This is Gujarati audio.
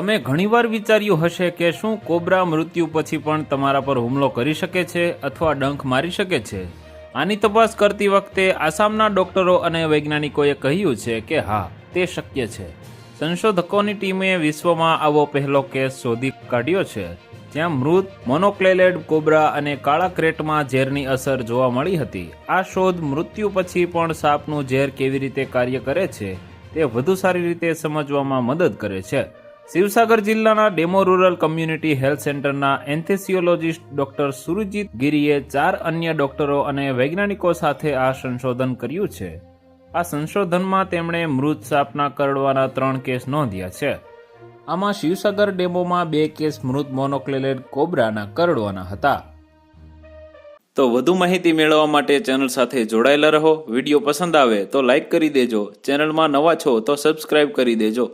તમે ઘણીવાર વિચાર્યું હશે કે શું કોબ્રા મૃત્યુ પછી પણ તમારા પર હુમલો કરી શકે છે અથવા ડંખ મારી શકે છે? આની તપાસ કરતી વખતે આસામના ડોક્ટરો અને વૈજ્ઞાનિકોએ કહ્યું છે કે હા, તે શક્ય છે. સંશોધકોની ટીમે વિશ્વમાં આવો પહેલો કેસ શોધી કાઢ્યો છે, જ્યાં મૃત મોનોક્લેલેડ કોબ્રા અને કાળા ક્રેટમાં ઝેરની અસર જોવા મળી હતી. આ શોધ મૃત્યુ પછી પણ સાપનું ઝેર કેવી રીતે કાર્ય કરે છે, તે વધુ સારી રીતે સમજવામાં મદદ કરે છે. શિવસાગર જિલ્લાના ડેમો રૂરલ કમ્યુનિટી હેલ્થ સેન્ટરના એન્થેસિયોલોજીસ્ટ ડોક્ટર સુરજીત ગિરીએ ચાર અન્ય ડોક્ટરો અને વૈજ્ઞાનિકો સાથે આ સંશોધન કર્યું છે. આ સંશોધનમાં તેમણે મૃત સાપના કરડવાના ત્રણ કેસ નોંધ્યા છે. આમાં શિવસાગર ડેમોમાં બે કેસ મૃત મોનોક્લેલેડ કોબ્રાના કરડવાના હતા. તો વધુ માહિતી મેળવવા માટે ચેનલ સાથે જોડાયેલા રહો. વીડિયો પસંદ આવે તો લાઈક કરી દેજો. ચેનલમાં નવા છો તો સબસ્ક્રાઇબ કરી દેજો.